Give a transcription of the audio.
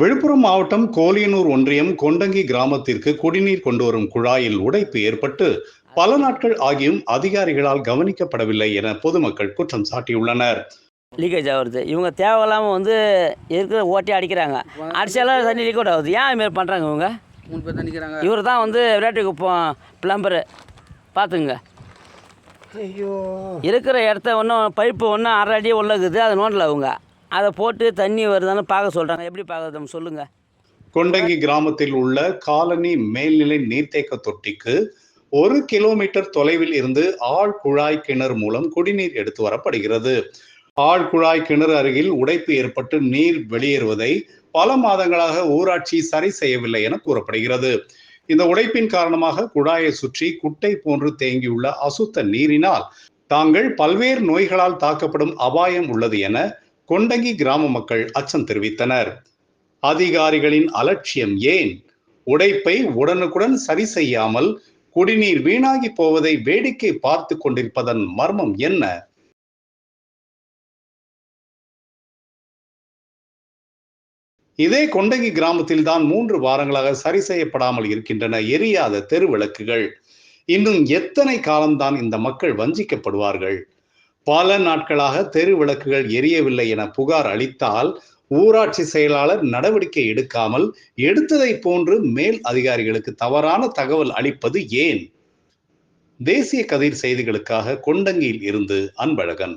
விழுப்புரம் மாவட்டம் கோலியனூர் ஒன்றியம் கொண்டங்கி கிராமத்திற்கு குடிநீர் கொண்டு வரும் குழாயில் உடைப்பு ஏற்பட்டு பல நாட்கள் ஆகியும் அதிகாரிகளால் கவனிக்கப்படவில்லை என பொதுமக்கள் குற்றம் சாட்டியுள்ளனர். லீக்கேஜ் ஆகுறது. இவங்க தேவையில்லாமல் வந்து இருக்கிற ஓட்டி அடிக்கிறாங்க? அடிச்சாலும் தண்ணி லீக் அவுட் ஆகுது. ஏன் இதுமாரி பண்ணுறாங்க இவங்க? இவர் தான் வந்து விளையாட்டு குப்பம் ப்ளம்பரு பார்த்துங்க இருக்கிற இடத்த ஒன்றும் பைப்பு ஒன்றும் அரை அடி உள்ளக்குது அதை நோண்டல அவங்க. அதை போட்டு தண்ணி வருதான்னு பார்க்க சொல்கிறாங்க எப்படி பார்க்கறது? சொல்லுங்கள் கொண்டங்கி கிராமத்தில் உள்ள காலனி மேல்நிலை நீர்த்தேக்க தொட்டிக்கு ஒரு கிலோமீட்டர் தொலைவில் இருந்து ஆழ் குழாய் கிணறு மூலம் குடிநீர் எடுத்து வரப்படுகிறது. ஆழ் குழாய் கிணறு அருகில் உடைப்பு ஏற்பட்டு நீர் வெளியேறுவதை பல மாதங்களாக ஊராட்சி சரி செய்யவில்லை என கூறப்படுகிறது. இந்த உடைப்பின் காரணமாக குழாயை சுற்றி குட்டை போன்று தேங்கியுள்ள அசுத்த நீரினால் தாங்கள் பல்வேறு நோய்களால் தாக்கப்படும் அபாயம் உள்ளது என கொண்டங்கி கிராம மக்கள் அச்சம் தெரிவித்தனர். அதிகாரிகளின் அலட்சியம் ஏன்? உடைப்பை உடனுக்குடன் சரி செய்யாமல் குடிநீர் வீணாகி போவதை வேடிக்கை பார்த்து கொண்டிருப்பதன் மர்மம் என்ன? இதே கொண்டகி கிராமத்தில் தான் மூன்று வாரங்களாக சரி செய்யப்படாமல் இருக்கின்றன எரியாத தெரு விளக்குகள் இன்னும் எத்தனை காலம்தான் இந்த மக்கள் வஞ்சிக்கப்படுவார்கள்? பல நாட்களாக தெரு விளக்குகள் எரியவில்லை என புகார் அளித்தால் ஊராட்சி செயலாளர் நடவடிக்கை எடுக்காமல் எடுத்ததை போன்று மேல் அதிகாரிகளுக்கு தவறான தகவல் அளிப்பது ஏன்? தேசிய கதிர் செய்திகளுக்காக கொண்டங்கியில் இருந்து அன்பழகன்.